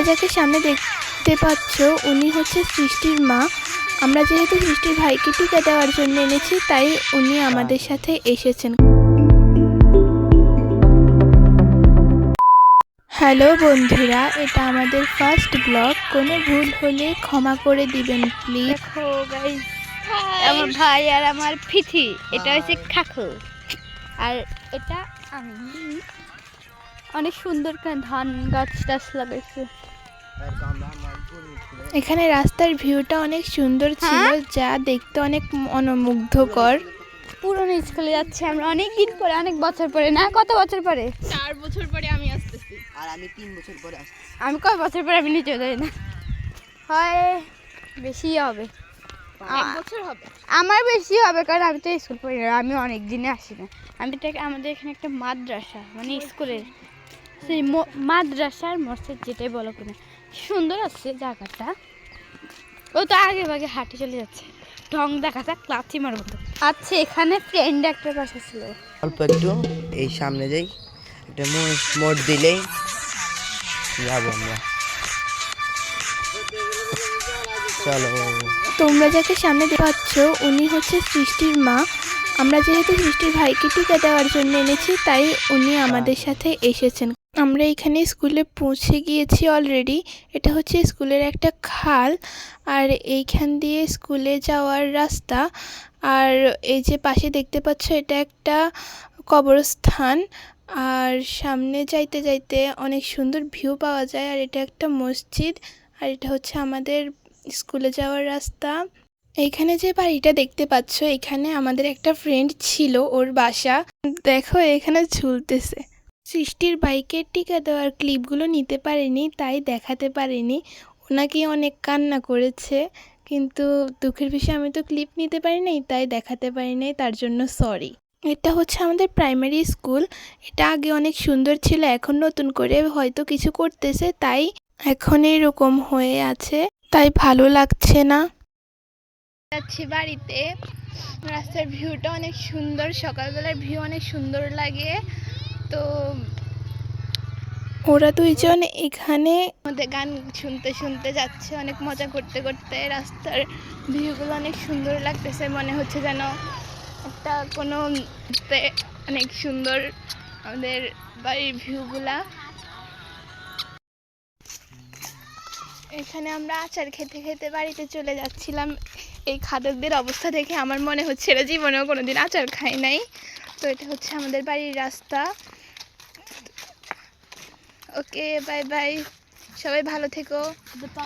তোমরা যাকে সামনে দেখতে পাচ্ছ উনি হচ্ছে সৃষ্টির মা। আমরা যেহেতু সৃষ্টির ভাইকে টিকা দেওয়ার জন্য এনেছি তাই উনি আমাদের সাথে এসেছেন। হ্যালো বন্ধুরা এটা আমাদের ফার্স্ট ব্লগ। কোনো ভুল হলে ক্ষমা করে দিবেন প্লিজ। দেখো আমার ভাই আর আমার ফিথি এটা হচ্ছে খাকু আর এটা আমি। অনেক সুন্দর ধান গাছ টাছ লাগাইছে। এখানে রাস্তার ভিউটা অনেক সুন্দর ছিল হ্যাঁ? যা দেখতে অনেক মনোমুগ্ধকর। পুরনো স্কুলে যাচ্ছি আমরা অনেক দিন পরে অনেক বছর পরে না? কত বছর পরে? চার বছর পরে আমি আসতেছি। আর আমি তিন বছর পরে আসছি আমি কয় বছর পরে আমি নিচে যাই না? হয় বেশি হবে। বছর হবে। আমার বেশি হবে কারণ আমি তো স্কুল পড়ি না আমি অনেক দিনে আসি না। আমি তো আমাদের এখানে একটা মাদ্রাসা মানে স্কুলের। সেই মাদ্রাসার মসজিদ যেটাই বলো কিনা। সুন্দর আছে জায়গাটা। ও তো আগে ভাগে হাঁটে চলে যাচ্ছে। ঢং দেখা যাক লাথি মারবো তো আচ্ছা এখানে ফ্রেন্ড একটা পাশে ছিল। অল্প একটু এই সামনে যাই। একটা মোড় মোড় দিলেই যাব আমরা। চলো। তোমরা যাকে সামনে দেখতে পাচ্ছ উনি হচ্ছে সৃষ্টির মা। আমরা যেহেতু সৃষ্টির ভাইকে টিকা দেওয়ার জন্য এনেছি তাই উনি আমাদের সাথে এসেছেন। আমরা এখানে স্কুলে পৌঁছে গিয়েছি অলরেডি এটা হচ্ছে স্কুলের একটা খাল, আর এইখান দিয়ে স্কুলে যাওয়ার রাস্তা। আর এই যে পাশে দেখতে পাচ্ছ, এটা একটা কবরস্থান। আর সামনে যাইতে যাইতে অনেক সুন্দর ভিউ পাওয়া যায়, আর এটা একটা মসজিদ। আর এটা হচ্ছে আমাদের স্কুলে যাওয়ার রাস্তা। এইখানে যে বাড়িটা দেখতে পাচ্ছ, এখানে আমাদের একটা ফ্রেন্ড ছিল ওর বাসা। দেখো, এখানে ঝুলতেছে। সৃষ্টির বাইকের টিকা দেওয়ার ক্লিপগুলো নিতে পারেনি, তাই দেখাতে পারেনি। ওনাকে অনেক কান্না করেছে, কিন্তু দুঃখের বিষয়ে, আমি তো ক্লিপ নিতে পারি নাই তাই দেখাতে পারি নাই তার জন্য সরি। এটা হচ্ছে আমাদের প্রাইমারি স্কুল, এটা আগে অনেক সুন্দর ছিল, এখন নতুন করে হয়তো কিছু করতেছে, তাই এখন এরকম হয়ে আছে, তাই ভালো লাগছে না। যাচ্ছি বাড়িতে, রাস্তার ভিউটা অনেক সুন্দর, সকালবেলার ভিউ অনেক সুন্দর লাগে। তো ওরা দুইজন এখানে মধ্যে গান শুনতে শুনতে যাচ্ছে অনেক মজা করতে করতে রাস্তার ভিউগুলো অনেক সুন্দর লাগতেছে মনে হচ্ছে যেন একটা কোনো অনেক সুন্দর আমাদের বাড়ির ভিউগুলা। এখানে আমরা আচার খেতে খেতে বাড়িতে চলে যাচ্ছিলাম। এই খাদকদের অবস্থা দেখে আমার মনে হচ্ছে এরা জীবনেও কোনোদিন আচার খায় নাই। তো এটা হচ্ছে আমাদের বাড়ির রাস্তা। ওকে বাই বাই সবাই ভালো থেকো।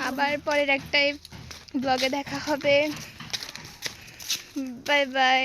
আবার পরের একটাই ব্লগে দেখা হবে। Bye bye